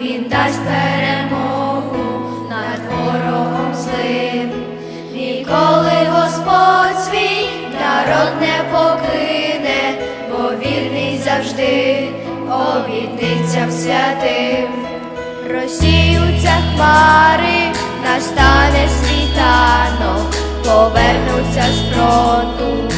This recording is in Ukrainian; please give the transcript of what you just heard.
Він дасть перемогу над ворогом злим. Ніколи Господь свій народ не покине, бо вірний завжди обідницям святим. Розсіються хмари, настане світанок, повернуться з фронту.